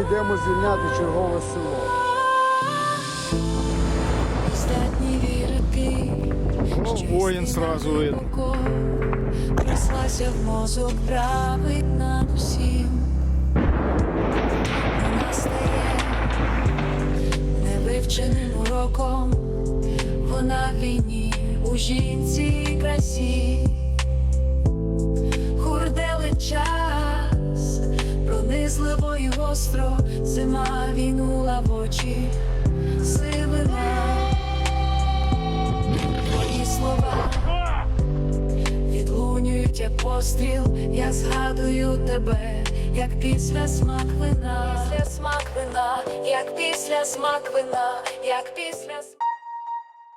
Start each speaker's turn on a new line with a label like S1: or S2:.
S1: йдемо звільняти чергове село.
S2: Вірити,
S3: О, воїн сразу видно.
S2: в мозок, править над усім. Не настає невивченим уроком, вона в війні у жінці красі. Пронизливо і гостро, зима війнула в очі, сивина. Твої слова відлунюють, як постріл, я згадую тебе, як після смак вина, після смак вина, як після смак вина, як після